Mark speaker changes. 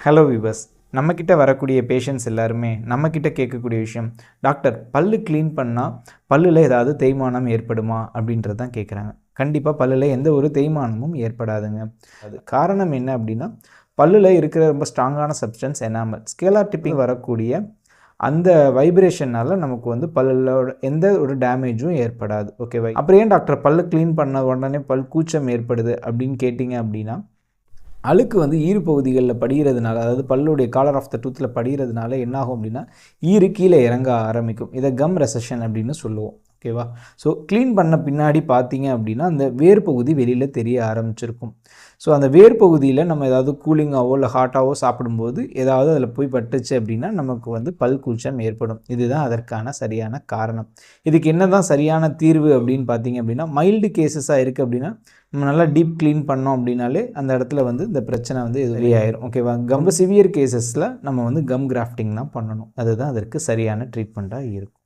Speaker 1: Hello விபஸ் நம்மக்கிட்ட வரக்கூடிய patients எல்லாருமே நம்மக்கிட்ட கேட்கக்கூடிய விஷயம் டாக்டர் பல்லு க்ளீன் பண்ணால் பல்லில் ஏதாவது தேய்மானம் ஏற்படுமா? அப்படின்றது தான் கேட்குறாங்க கண்டிப்பாக பல்லில் எந்த ஒரு தேய்மானமும் ஏற்படாதுங்க. அது காரணம் என்ன அப்படின்னா பல்லில் இருக்கிற ரொம்ப ஸ்ட்ராங்கான சப்ஸ்டன்ஸ் எனாமல் ஸ்கேலார் டிப்பிங் வரக்கூடிய அந்த வைப்ரேஷனால் நமக்கு வந்து பல்லோட எந்த ஒரு டேமேஜும் ஏற்படாது. ஓகேவா அப்புறம் ஏன் டாக்டர் பல்லு க்ளீன் பண்ண உடனே பல் கூச்சம் ஏற்படுது அப்படின்னு கேட்டிங்க அப்படின்னா அழுக்கு வந்து ஈறு பகுதிகளில் படிகிறதுனால அதாவது பல்லுடைய காலர் ஆஃப் த டூத்தில் படிகிறதுனால என்னாகும் அப்படின்னா ஈறு கீழே இறங்க ஆரம்பிக்கும். இதை கம் ரெசஷன் அப்படின்னு சொல்லுவோம். ஓகேவா ஸோ க்ளீன் பண்ண பின்னாடி பார்த்தீங்க அப்படின்னா அந்த வேர் பகுதி வெளியில் தெரிய ஆரம்பிச்சிருக்கும். ஸோ அந்த வேர் பகுதியில் நம்ம ஏதாவது கூலிங்காவோ இல்லை ஹாட்டாவோ சாப்பிடும்போது ஏதாவது அதில் போய் பட்டுச்சு அப்படின்னா நமக்கு வந்து பல் கூச்சம் ஏற்படும். இதுதான் அதற்கான சரியான காரணம். இதுக்கு என்ன தான் சரியான தீர்வு அப்படின்னு பார்த்தீங்க அப்படின்னா மைல்டு கேசஸாக இருக்குது அப்படின்னா நம்ம நல்லா டீப் க்ளீன் பண்ணோம் அப்படின்னாலே அந்த இடத்துல வந்து இந்த பிரச்சனை வந்து இது வெளியாயிரும் ஓகேவா ரொம்ப சிவியர் கேசஸில் நம்ம வந்து கம் கிராஃப்டிங் தான் பண்ணணும். அதுதான் அதற்கு சரியான ட்ரீட்மெண்ட்டாக இருக்கும்.